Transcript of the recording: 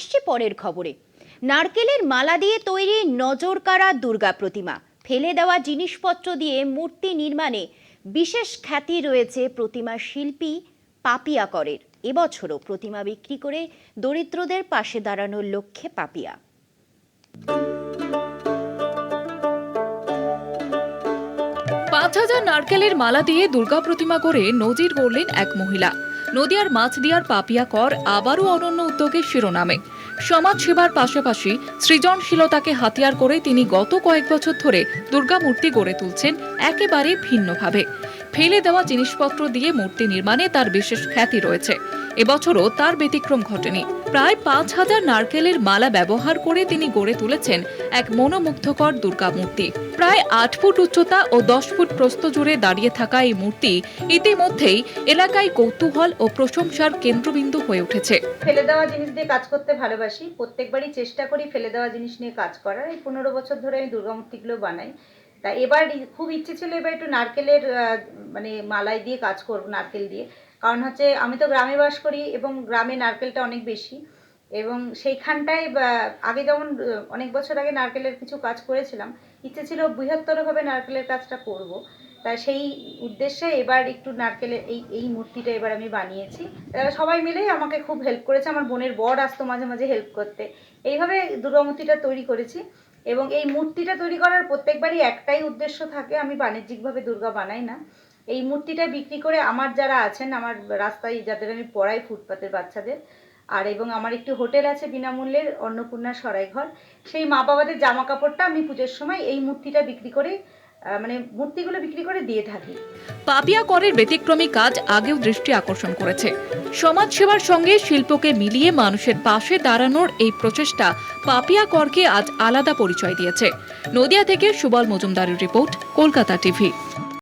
আসছে পরের খবরে। নারকেলের মালা দিয়ে তৈরি নজরকাড়া দুর্গা প্রতিমা। ফেলে দেওয়া জিনিসপত্র দিয়ে মূর্তি নির্মাণে বিশেষ খ্যাতি রয়েছে প্রতিমা শিল্পী পাপিয়া করের। এবছরও প্রতিমা বিক্রি করে দরিদ্রদের পাশে দাঁড়ানোর লক্ষ্যে পাপিয়া। পাঁচ হাজার নারকেলের মালা দিয়ে দুর্গা প্রতিমা করে নজির গড়লেন এক মহিলা। নদিয়ার মাছদিয়ার পাপিয়া কর আবারও অনন্য উদ্যোগের শিরোনামে। সমাজ সেবার পাশাপাশি সৃজনশীলতাকে হাতিয়ার করে তিনি গত কয়েক বছর ধরে দুর্গা মূর্তি গড়ে তুলছেন একেবারে ভিন্নভাবে। ফেলে দেওয়া জিনিসপত্র দিয়ে মূর্তি নির্মাণে তার বিশেষ খ্যাতি রয়েছে। এবছরও তার ব্যতিক্রম ঘটেনি। প্রায় পাঁচ হাজার নারকেলের মালা ব্যবহার করে তিনি গড়ে তুলেছেন এক মনোমুগ্ধকর দুর্গা মূর্তি। প্রায় আট ফুট উচ্চতা ও দশ ফুট প্রস্থ জুড়ে দাঁড়িয়ে থাকা এই মূর্তি ইতিমধ্যেই এলাকায় কৌতূহল ও প্রশংসার কেন্দ্রবিন্দু হয়ে উঠেছে। ফেলে দেওয়া জিনিস দিয়ে কাজ করতে ভালোবাসি। প্রত্যেকবারই চেষ্টা করি ফেলে দেওয়া জিনিস নিয়ে কাজ করার। এই পনেরো বছর ধরে আমি দুর্গামূর্তিগুলো বানাই। তা এবার খুব ইচ্ছে ছিল এবার একটু নারকেলের মানে মালাই দিয়ে কাজ করব, নারকেল দিয়ে। কারণ হচ্ছে আমি তো গ্রামে বাস করি এবং গ্রামে নারকেলটা অনেক বেশি। এবং সেইখানটায় আগে যেমন অনেক বছর আগে নারকেলের কিছু কাজ করেছিলাম, ইচ্ছে ছিল বৃহত্তরভাবে নারকেলের কাজটা করব। তা সেই উদ্দেশ্যে এবার একটু নারকেলের এই এই মূর্তিটা এবার আমি বানিয়েছি। তারা সবাই মিলেই আমাকে খুব হেল্প করেছে। আমার বোনের বর আসতো মাঝে মাঝে হেল্প করতে। এইভাবে দুর্গা মূর্তিটা তৈরি করেছি এবং এই মূর্তিটা তৈরি করার প্রত্যেকবারই একটাই উদ্দেশ্য থাকে। আমি বাণিজ্যিকভাবে দুর্গা বানাই না। এই মূর্তিটা বিক্রি করে আমার যারা আছেন, আমার রাস্তায় যাদের আমি পড়াই ফুটপাতের বাচ্চাদের, আর এবং আমার একটি হোটেল আছে বিনামূল্যের অন্নপূর্ণা সরাইঘর, সেই মা বাবাদের জামা কাপড়টা আমি পুজোর সময় এই মূর্তিটা বিক্রি করে মানে মূর্তিগুলো বিক্রি করে দিয়ে থাকি। পাপিয়া করের ব্যতিক্রমী কাজ আগেও দৃষ্টি আকর্ষণ করেছে। সমাজ সেবার সঙ্গে শিল্পকে মিলিয়ে মানুষের পাশে দাঁড়ানোর এই প্রচেষ্টা পাপিয়া করকে আজ আলাদা পরিচয় দিয়েছে। নদিয়া থেকে সুবল মজুমদারের রিপোর্ট, কলকাতা টিভি।